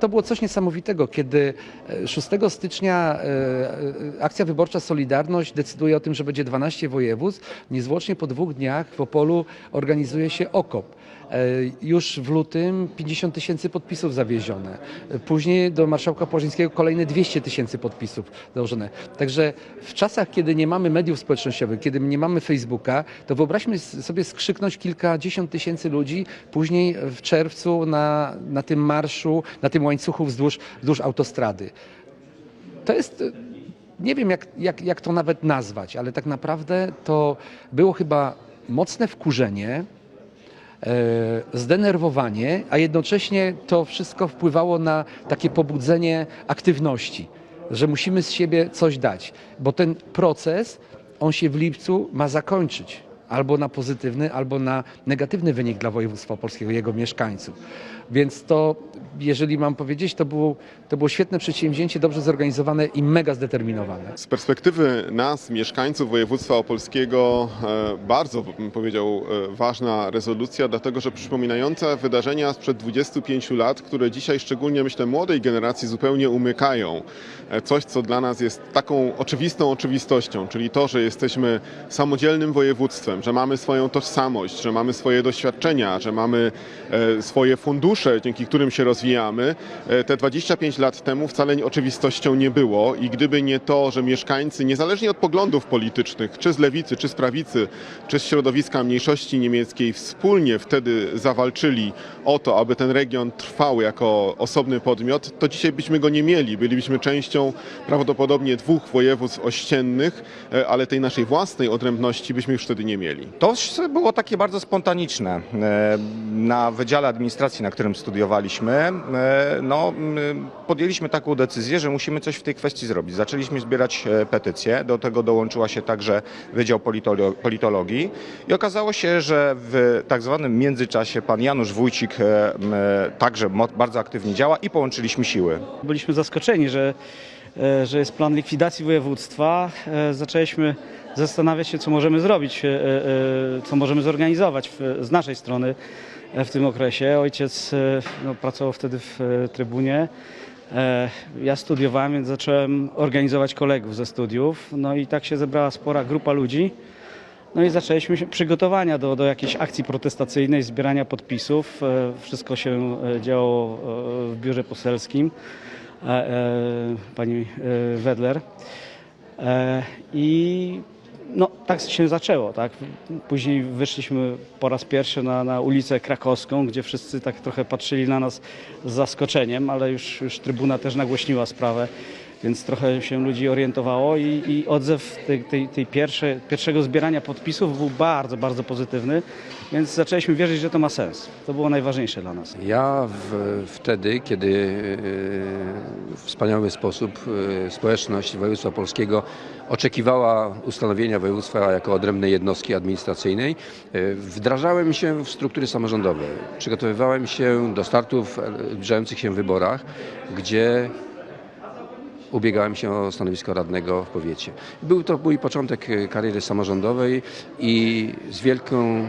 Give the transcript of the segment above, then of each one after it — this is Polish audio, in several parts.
To było coś niesamowitego, kiedy e, 6 stycznia e, e, akcja wyborcza Solidarność decyduje o tym, że będzie 12 województw. Niezwłocznie po dwóch dniach w Opolu organizuje się OKOP. E, Już w lutym 50 tysięcy podpisów zawiezione. E, Później do marszałka Płażyńskiego kolejne 200 tysięcy podpisów założone. Także w czasach, kiedy nie mamy mediów społecznościowych, kiedy nie mamy Facebooka, to wyobraźmy sobie skrzyknąć kilkadziesiąt tysięcy ludzi później w czerwcu na, na tym marszu, na tym łańcuchu wzdłuż, wzdłuż autostrady. To jest, e, nie wiem jak, jak, jak to nawet nazwać, ale tak naprawdę to było chyba mocne wkurzenie, e, zdenerwowanie, a jednocześnie to wszystko wpływało na takie pobudzenie aktywności, że musimy z siebie coś dać, bo ten proces, on się w lipcu ma zakończyć albo na pozytywny, albo na negatywny wynik dla województwa polskiego jego mieszkańców. Więc to, jeżeli mam powiedzieć, to było, to było świetne przedsięwzięcie, dobrze zorganizowane i mega zdeterminowane. Z perspektywy nas, mieszkańców województwa opolskiego, e, bardzo bym powiedział e, ważna rezolucja, dlatego że przypominająca wydarzenia sprzed 25 lat, które dzisiaj szczególnie myślę młodej generacji zupełnie umykają. E, Coś, co dla nas jest taką oczywistą oczywistością, czyli to, że jesteśmy samodzielnym województwem, że mamy swoją tożsamość, że mamy swoje doświadczenia, że mamy e, swoje fundusze, dzięki którym się rozwijamy. E, Te 25 lat temu wcale oczywistością nie było i gdyby nie to, że mieszkańcy, niezależnie od poglądów politycznych, czy z lewicy, czy z prawicy, czy z środowiska mniejszości niemieckiej, wspólnie wtedy zawalczyli o to, aby ten region trwał jako osobny podmiot, to dzisiaj byśmy go nie mieli. Bylibyśmy częścią prawdopodobnie dwóch województw ościennych, e, ale tej naszej własnej odrębności byśmy już wtedy nie mieli. To było takie bardzo spontaniczne. E, Na Wydziale Administracji, na którym studiowaliśmy, e, no, m, podjęliśmy taką decyzję, że musimy coś w tej kwestii zrobić. Zaczęliśmy zbierać e, petycje, do tego dołączyła się także Wydział Politolo- Politologii i okazało się, że w tak zwanym międzyczasie pan Janusz Wójcik e, także bardzo aktywnie działa i połączyliśmy siły. Byliśmy zaskoczeni, że, e, że jest plan likwidacji województwa. E, Zaczęliśmy zastanawiać się, co możemy zrobić, e, e, co możemy zorganizować z naszej strony e, w tym okresie. Ojciec e, no, pracował wtedy w e, trybunie. E, Ja studiowałem, więc zacząłem organizować kolegów ze studiów. No i tak się zebrała spora grupa ludzi. No i zaczęliśmy się przygotowania do, do jakiejś akcji protestacyjnej, zbierania podpisów. E, Wszystko się e, działo e, w biurze poselskim e, e, pani e, Wedler. E, I no, tak się zaczęło. Tak? Później wyszliśmy po raz pierwszy na, na ulicę Krakowską, gdzie wszyscy tak trochę patrzyli na nas z zaskoczeniem, ale już, już trybuna też nagłośniła sprawę, więc trochę się ludzi orientowało i, i odzew tej, tej, tej pierwszej, pierwszego zbierania podpisów był bardzo, bardzo pozytywny, więc zaczęliśmy wierzyć, że to ma sens. To było najważniejsze dla nas. Ja w, wtedy, kiedy e, w wspaniały sposób e, społeczność województwa polskiego oczekiwała ustanowienia województwa jako odrębnej jednostki administracyjnej, e, wdrażałem się w struktury samorządowe. Przygotowywałem się do startów w zbliżających się wyborach, gdzie ubiegałem się o stanowisko radnego w powiecie. Był to mój początek e, kariery samorządowej i z wielką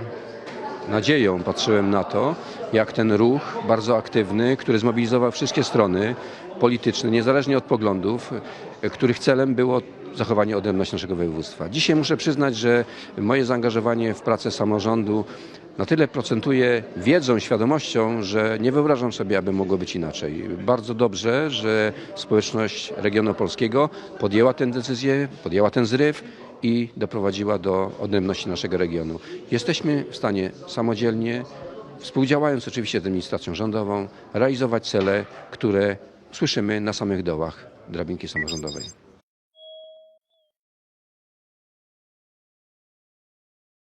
nadzieją patrzyłem na to, jak ten ruch bardzo aktywny, który zmobilizował wszystkie strony polityczne, niezależnie od poglądów, e, których celem było zachowanie odrębności naszego województwa. Dzisiaj muszę przyznać, że moje zaangażowanie w pracę samorządu na tyle procentuje wiedzą, świadomością, że nie wyobrażam sobie, aby mogło być inaczej. Bardzo dobrze, że społeczność regionu polskiego podjęła tę decyzję, podjęła ten zryw i doprowadziła do odrębności naszego regionu. Jesteśmy w stanie samodzielnie, współdziałając oczywiście z administracją rządową, realizować cele, które słyszymy na samych dołach drabinki samorządowej.